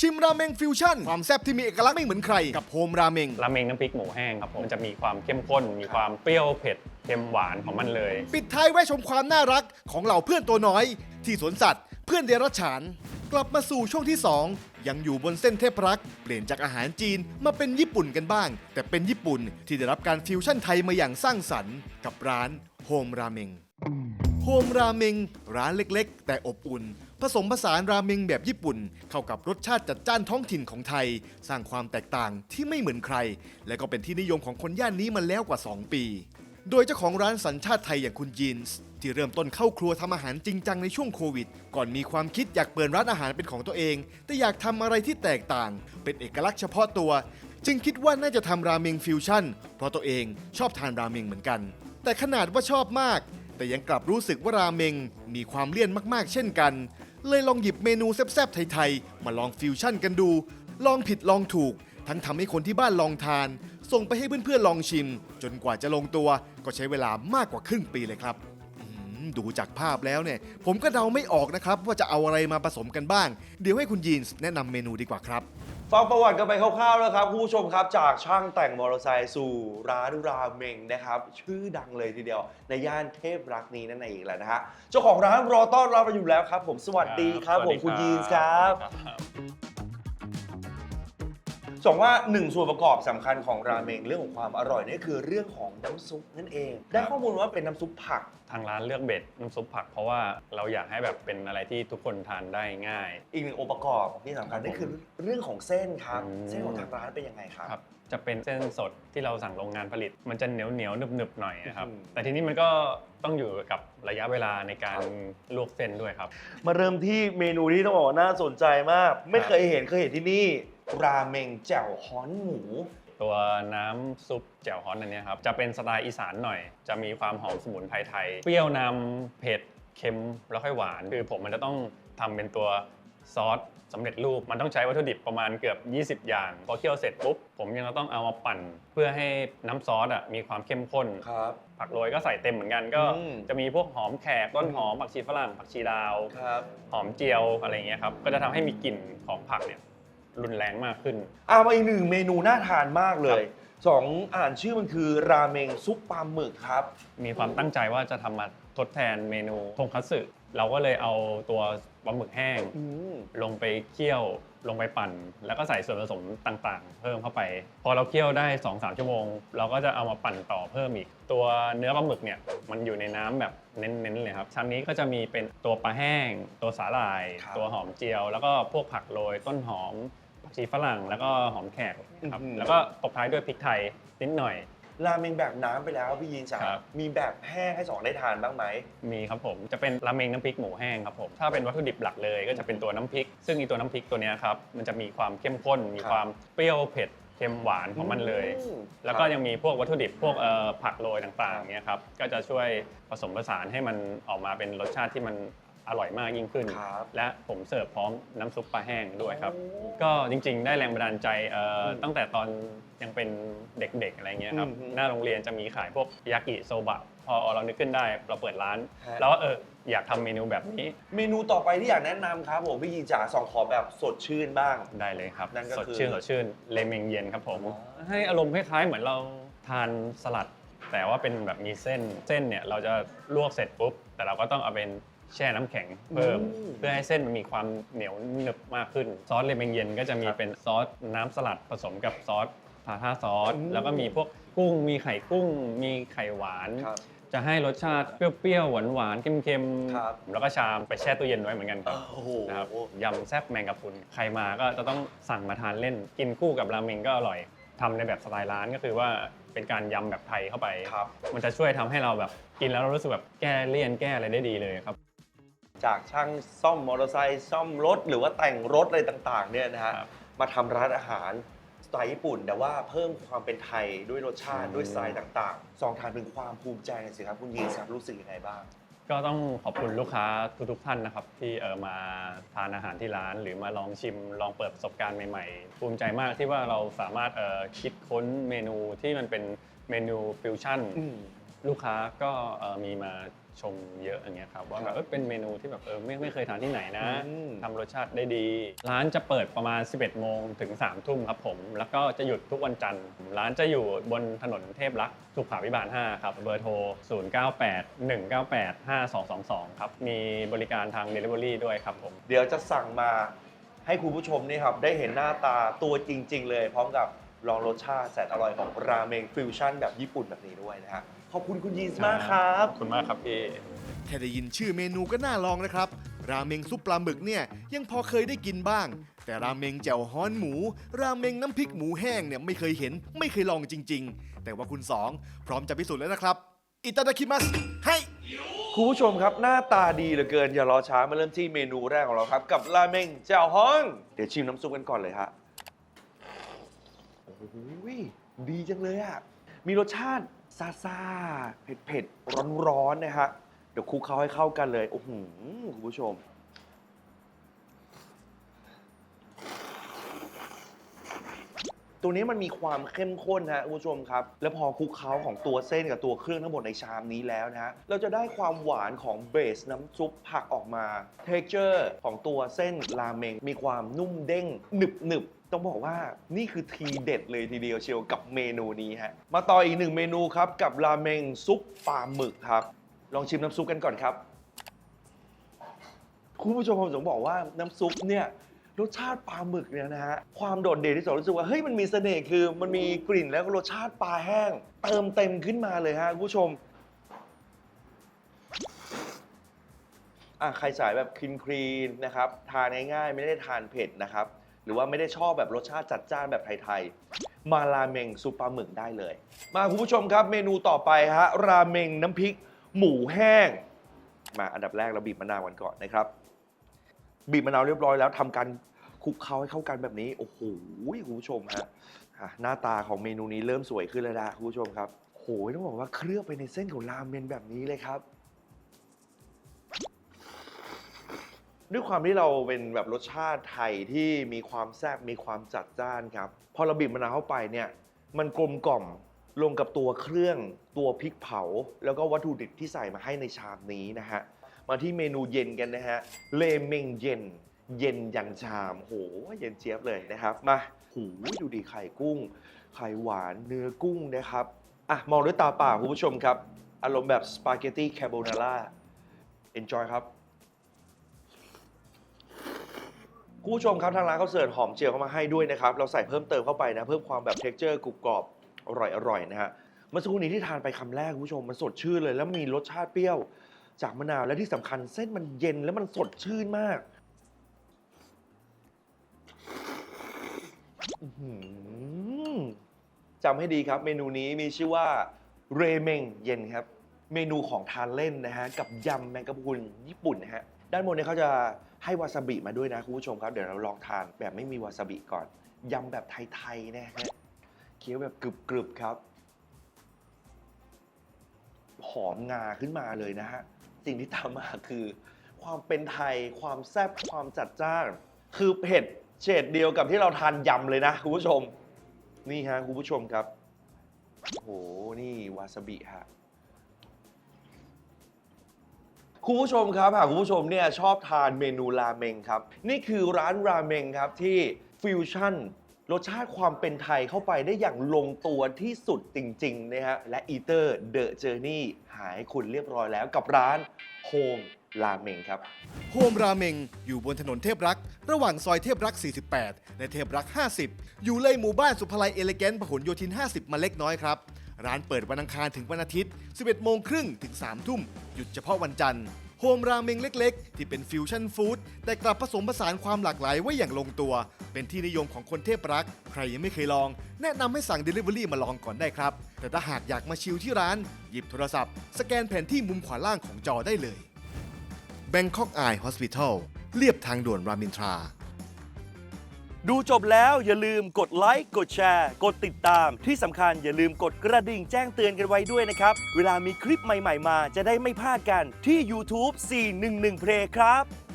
ชิมราเมงฟิวชั่นความแซ่บที่มีเอกลักษณ์ไม่เหมือนใคร กับโฮมราเมง ราเมงน้ำพริกหมูแห้งครับผมมันจะมีความเข้มข้น มีความเปรี้ยวเผ็ดเค็มหวานของมันเลย ปิดท้ายแวะชมความน่ารักของเหล่าเพื่อนตัวน้อย ที่สวนสัตว์ เพื่อนเดรัจฉาน กลับมาสู่ช่วงที่ 2 ยังอยู่บนเส้นเทพรัก เปลี่ยนจากอาหารจีนมาเป็นญี่ปุ่นกันบ้าง แต่เป็นญี่ปุ่นที่ได้รับการฟิวชั่นไทยมาอย่างสร้างสรรค์ กับร้านโฮมราเมงโฮมราเมงร้านเล็ก ๆ แต่อบอุ่น ผสมผสานราเมงแบบญี่ปุ่น เข้ากับรสชาติจัดจ้านท้องถิ่นของไทย สร้างความแตกต่างที่ไม่เหมือนใคร และก็เป็นที่นิยมของคนย่านนี้มาแล้วกว่า 2 ปี โดยเจ้าของร้านสัญชาติไทยอย่างคุณจีนส์ที่เริ่มต้นเข้าครัวทำอาหารจริงจังในช่วงโควิด ก่อนมีความคิดอยากเปิดร้านอาหารเป็นของตัวเอง แต่อยากทำอะไรที่แตกต่าง เป็นเอกลักษณ์เฉพาะตัว จึงคิดว่าน่าจะทำราเมงฟิวชั่น เพราะตัวเองชอบทานราเมงเหมือนกัน แต่ขนาดว่าชอบมาก แต่ยังกลับรู้สึกว่าราเมงมีความเลี่ยนมากๆ เช่นกัน เลยลองหยิบเมนูแซ่บๆไทยๆ มาลองฟิวชั่นกันดู ลองผิดลองถูก ทั้งทำให้คนที่บ้านลองทาน ส่งไปให้เพื่อนๆลองชิม จนกว่าจะลงตัวก็ใช้เวลามากกว่าครึ่งปีเลยครับ ดูจากภาพแล้วเนี่ยผมก็เดาไม่ออกนะครับว่าจะเอาอะไรมาผสมกันบ้าง เดี๋ยวให้คุณยีนส์แนะนำเมนูดีกว่าครับ ฟังประวัติกันไปคร่าวๆแล้วครับคุณผู้ชมครับจากช่างแต่งมอเตอร์ไซค์สู่ร้านราเมงนะครับ ชื่อดังเลยทีเดียวในย่านเทพรักนี้นั่นเองแหละนะฮะเจ้าของร้านรอต้อนรับเราอยู่แล้วครับ ผมสวัสดีครับผมคุณยีนส์ครับ สวัสดีครับ สองว่าหนึ่งส่วนประกอบสำคัญของราเมงเรื่องของความอร่อยนี่คือเรื่องของน้ำซุปนั่นเอง ได้ข้อมูลว่าเป็นน้ำซุปผัก ทางร้านเลือกเบ็ดน้ำซุปผัก เพราะว่าเราอยากให้แบบเป็นอะไรที่ทุกคนทานได้ง่าย อีกหนึ่งองค์ประกอบที่สำคัญนั่นคือเรื่องของเส้นครับ อืม เส้นของทางร้านเป็นยังไงครับ ครับ จะเป็นเส้นสดที่เราสั่งโรงงานผลิต มันจะเหนียวเหนียวๆหนึบหนึบๆหน่อยนะครับ อืม แต่ทีนี้มันก็ต้องอยู่กับระยะเวลาในการครับลวกเส้นด้วยครับ มาเริ่มที่เมนูที่ต้องบอกว่าน่าสนใจมาก ไม่ครับเคยเห็นเคยเห็นที่นี่ ราเมงแจ่วฮ้อนหมู ตัวน้ำซุปแจ่วฮ้อนอันเนี้ยครับ จะเป็นสไตล์อีสานหน่อย จะมีความหอมสมุนไพรไทย เปรี้ยวนำเผ็ดเค็มแล้วค่อยหวาน คือผมมันจะต้องทำเป็นตัวซอสสำเร็จรูปมันต้องใช้วัตถุดิบประมาณเกือบ 20 อย่าง พอเคี่ยวเสร็จปุ๊บ ผมยังต้องเอามาปั่น เพื่อให้น้ำซอสอะมีความเข้มข้น ครับ ผักโรยก็ใส่เต็มเหมือนกันก็อืม จะมีพวกหอมแขกต้นหอมผักชีฝรั่งผักชีดาว ครับ หอมเจียวอะไรเงี้ยครับ ก็จะทำให้มีกลิ่นของผักเนี่ย รุนแรงมากขึ้น เอามาอีกหนึ่งเมนูน่าทานมากเลยสองอ่านชื่อมันคือราเมงซุปปลาหมึกครับ มีความตั้งใจว่าจะทำมาทดแทนเมนูทงคัตสึเราก็เลยเอาตัวปลาหมึกแห้ง อืม ลงไปเคี่ยวลงไปปั่น แล้วก็ใส่ส่วนผสมต่างๆ เพิ่มเข้าไป พอเราเคี่ยวได้ 2-3ชั่วโมง เราก็จะเอามาปั่นต่อเพิ่มอีก ตัวเนื้อปลาหมึกเนี่ยมันอยู่ในน้ำแบบเน้นๆเลยครับชั้นนี้ก็จะมีเป็นตัวปลาแห้ง ตัวสาหร่าย ครับ ตัวหอมเจียว แล้วก็พวกผักโรยต้นหอม ผักชีฝรั่งแล้วก็หอมแขกครับแล้วก็ตบท้ายด้วยพริกไทยนิดหน่อย ราเมงแบบน้ำไปแล้วพี่ยีนจ๋าครับ มีแบบแห้งให้สองได้ทานบ้างไหม มีครับผมจะเป็นราเมงน้ำพริกหมูแห้งครับผมถ้าเป็นวัตถุดิบหลักเลยก็จะเป็นตัวน้ำพริก ซึ่งอีตัวน้ำพริกตัวเนี้ยครับมันจะมีความเข้มข้น มีครับ ความเปรี้ยวเผ็ดเค็มหวานของมันเลย อืมแล้วก็ครับยังมีพวกวัตถุดิบพวกเอ่อผักโรยต่างๆเนี่ยครับก็จะช่วยผสมผสานให้มันออกมาเป็นรสชาติที่มัน อร่อยมากยิ่งขึ้น ครับและผมเสิร์ฟพร้อมน้ำซุปปลาแห้งด้วยครับโอ้ก็จริงๆ ได้แรงบันดาลใจเอ่ออมตั้งแต่ตอนยังเป็นเด็กๆอะไรเงี้ยครับ อืมหน้าโรงเรียนจะมีขายพวกยากิโซบะ พอเรานึกขึ้นได้เราเปิดร้าน ฮะ แล้วเอออยากทำเมนูแบบนี้เมนูต่อไปที่อยากแนะนำครับผมพี่ยีนจ๋าสองขอแบบสดชื่นบ้าง ได้เลยครับ นั่นก็สดคือ ชื่นสดชื่นเลเมงเย็นครับผมอ๋อให้อารมณ์คล้ายๆ เหมือนเราทานสลัด แต่ว่าเป็นแบบมีเส้นเส้นเนี่ยเราจะลวกเสร็จปุ๊บ แต่เราก็ต้องเอาเป็น แช่น้ำแข็งเพิ่มเพื่อให้เส้นมันมีความเหนียวหนึบมากขึ้น ซอสเลเมงเย็นก็จะมีเป็นซอสน้ำสลัดผสมกับซอสทาท่าซอสอืม แล้วก็มีพวกกุ้ง มีไข่กุ้ง มีไข่หวาน ครับ จะให้รสชาติเปรี้ยวๆหวานๆเค็มครับ ๆแล้วก็ชามไปแช่ตู้เย็นไว้เหมือนกันครับ โอ้โห นะครับยำแซ่บแมงกะพรุนใครมาก็จะต้องสั่งมาทานเล่น กินคู่กับราเมงก็อร่อยทำในแบบสไตล์ร้านก็คือว่าเป็นการยำแบบไทยเข้าไป ครับ มันจะช่วยทำให้เราแบบกินแล้วเรารู้สึกแบบแก้เลี่ยนแก้อะไรได้ดีเลยครับ จากช่างซ่อมมอเตอร์ไซค์ซ่อมรถ หรือว่าแต่งรถอะไรต่างๆเนี่ยนะฮะครับมาทำร้านอาหารสไตล์ญี่ปุ่น แต่ว่าเพิ่มความเป็นไทยด้วยรสชาติอืม ด้วยสไตล์ต่างๆ สองทานเป็นความภูมิใจหน่อยสิครับคุณยีนครับรู้สึกยังไงบ้าง ก็ต้องขอบคุณลูกค้าทุกๆท่านนะครับ ที่เออมาทานอาหารที่ร้าน หรือมาลองชิมลองเปิดประสบการณ์ใหม่ๆ ภูมิใจมากที่ว่าเราสามารถเอ่อคิดค้นเมนูที่มันเป็นเมนูฟิวชั่น ลูกค้าก็เอ่อมีมาชมเยอะอย่างเงี้ยครับว่าแบบเออเป็นเมนูที่แบบเออไม่ไม่เคยทานที่ไหนนะอืม ทำรสชาติได้ดี ร้านจะเปิดประมาณ 11 โมงถึง 3 ทุ่มครับผม แล้วก็จะหยุดทุกวันจันทร์ ร้านจะอยู่บนถนนเทพรักษ์สุขาวิบาล 5 ครับ เบอร์โทร 098 198 5222 ครับ มีบริการทาง Delivery ด้วยครับผม เดี๋ยวจะสั่งมาให้คุณผู้ชมนี่ครับได้เห็นหน้าตาตัวจริง ๆ เลย พร้อมกับลองรสชาติแสนอร่อยของราเมงฟิวชั่นแบบญี่ปุ่นแบบนี้ด้วยนะฮะ ขอบคุณคุณยีนส์มากครับ ขอบคุณมากครับพี่ แค่ได้ยินชื่อเมนูก็น่าลองนะครับ ราเมงซุปปลาหมึกเนี่ยยังพอเคยได้กินบ้าง แต่ราเมงแจ่วฮ้อนหมู ราเมงน้ำพริกหมูแห้งเนี่ยไม่เคยเห็นไม่เคยลองจริง ๆ แต่ว่าคุณสองพร้อมจะพิสูจน์แล้วนะครับอิตาดาคิมัสให้คุณผู้ชมครับ หน้าตาดีเหลือเกิน อย่ารอช้ามาเริ่มที่เมนูแรกของเราครับ กับราเมงแจ่วฮ้อนเดี๋ยวชิมน้ำซุปกันก่อนเลยฮะโอ้โหดีจังเลยอะ มีรสชาติซาซาเผ็ดเผ็ดร้อนร้อนๆ นะฮะ เดี๋ยวคลุกเขาให้เข้ากันเลย โอ้โหคุณผู้ชม ตัวนี้มันมีความเข้มข้นฮะคุณผู้ชมครับ แล้วพอคลุกเคล้าของตัวเส้นกับตัวเครื่องทั้งหมดในชามนี้แล้วนะฮะเราจะได้ความหวานของเบสน้ำซุปผักออกมา เท x t อร์ของตัวเส้นราเมงมีความนุ่มเด้งหนึบหนึบต้องบอกว่านี่คือทีเด็ดเลยทีเดียวเชียวกับเมนูนี้ฮะมาต่ออีกหนึ่งเมนูครับกับราเมงซุปปลาหมึกครับ ลองชิมน้ำซุปกันก่อนครับ คุณผู้ชมผมต้องบอกว่าน้ำซุปเนี่ย รสชาติปลาหมึกเนี่ยนะฮะความโดดเด่นที่สุดรู้สึกว่าเฮ้ยมันมีเสน่ห์คือมันมีกลิ่นแล้วก็รสชาติปลาแห้ง เติมเต็มขึ้นมาเลยฮะคุณผู้ชมอะใครสายแบบคลีนคลีนนะครับทานง่ายๆ ไม่ได้ทานเผ็ดนะครับ หรือว่าไม่ได้ชอบแบบรสชาติจัดจ้านแบบไทยๆมาราเมงซุปปลาหมึกได้เลย มาคุณผู้ชมครับเมนูต่อไปฮะราเมงน้ำพริก หมูแห้ง มาอันดับแรกเราบีบมะนาวกันก่อนนะครับ บีบมะนาวเรียบร้อยแล้วทำการคลุกเคล้าให้เข้ากันแบบนี้ โอ้โหคุณผู้ชมฮะอะหน้าตาของเมนูนี้เริ่มสวยขึ้นแล้วนะคุณผู้ชมครับโหยต้องบอกว่าเคลือบไปในเส้นของราเมนแบบนี้เลยครับ ด้วยความที่เราเป็นแบบรสชาติไทยที่มีความแซ่บมีความจัดจ้านครับ พอเราบีบมะนาวเข้าไปเนี่ยมันกลมกล่อมลงกับตัวเครื่องตัวพริกเผา แล้วก็วัตถุดิบที่ใส่มาให้ในชามนี้นะฮะ มาที่เมนูเย็นกันนะฮะเลเมงเย็น เย็นยันชามโหเย็นเจี๊ยบเลยนะครับ มาหูดูดีไข่กุ้ง ไข่หวานเนื้อกุ้งนะครับอะมองด้วยตาเปล่าคุณผู้ชมครับ อารมณ์แบบสปาเกตตี้แคโบนาร่า enjoy ครับคุณผู้ชมครับทางร้านเขาเสิร์ฟหอมเจียวเข้ามาให้ด้วยนะครับ เราใส่เพิ่มเติมเข้าไปนะ เพิ่มความแบบ t e x t อร์กรุบกรอบอร่อยๆนะฮะเมื่อสักครู่นี้ที่ทานไปคำแรกคุณผู้ชมมันสดชื่นเลย แล้วมีรสชาติเปรี้ยว จากมะนาวและที่สำคัญเส้นมันเย็นแล้วมันสดชื่นมากอื้อหือจำให้ดีครับ เมนูนี้มีชื่อว่าเรเมงเย็นครับ เมนูของทานเล่นนะฮะ กับยำแมงกะพรุนญี่ปุ่นนะฮะ ด้านบนเนี่ยเขาจะให้วาซาบิมาด้วยนะคุณผู้ชมครับ เดี๋ยวเราลองทานแบบไม่มีวาซาบิก่อนยำแบบไทยๆนะฮะเคี้ยวแบบกรึบๆครับ หอมงาขึ้นมาเลยนะฮะ สิ่งที่ตามมาคือ ความเป็นไทย ความแซ่บความจัดจ้านคือเผ็ดเฉดเดียวกับที่เราทานยำเลยนะคุณผู้ชม นี่ฮะคุณผู้ชมครับโอ้โหนี่วาซาบิฮะคุณผู้ชมครับหากคุณผู้ชมเนี่ยชอบทานเมนูราเมงครับ นี่คือร้านราเมงครับที่ฟิวชั่น รสชาติความเป็นไทยเข้าไปได้อย่างลงตัวที่สุดจริงๆนะฮะและอีเตอร์เดอะเจอร์นี่หายคุณเรียบร้อยแล้วกับร้านโฮมราเมงครับ โฮมราเมงอยู่บนถนนเทพรักษ์ระหว่างซอยเทพรักษ์ 48 และเทพรักษ์ 50 อยู่เลยหมู่บ้านสุภาลัยเอเลแกนพหลโยธิน 50 มาเล็กน้อยครับ ร้านเปิดวันอังคารถึงวันอาทิตย์ 11 โมงครึ่งถึง 3 ทุ่ม หยุดเฉพาะวันจันทร์ โฮมราเมงเล็กๆ ที่เป็นฟิวชั่นฟู้ดแต่กลับผสมผสานความหลากหลายไว้อย่างลงตัว เป็นที่นิยมของคนเทพรัก ใครยังไม่เคยลอง แนะนำให้สั่ง Delivery มาลองก่อนได้ครับ แต่ถ้าหากอยากมาชิลที่ร้าน หยิบโทรศัพท์ สแกนแผนที่มุมขวาล่างของจอได้เลย Bangkok Eye Hospital เรียบทางด่วนรามินทรา ดูจบแล้วอย่าลืมกดไลค์กดแชร์ กดติดตาม ที่สำคัญอย่าลืมกดกระดิ่งแจ้งเตือนกันไว้ด้วยนะครับ เวลามีคลิปใหม่ ๆ มาจะได้ไม่พลาดกันที่ YouTube 411 Play ครับ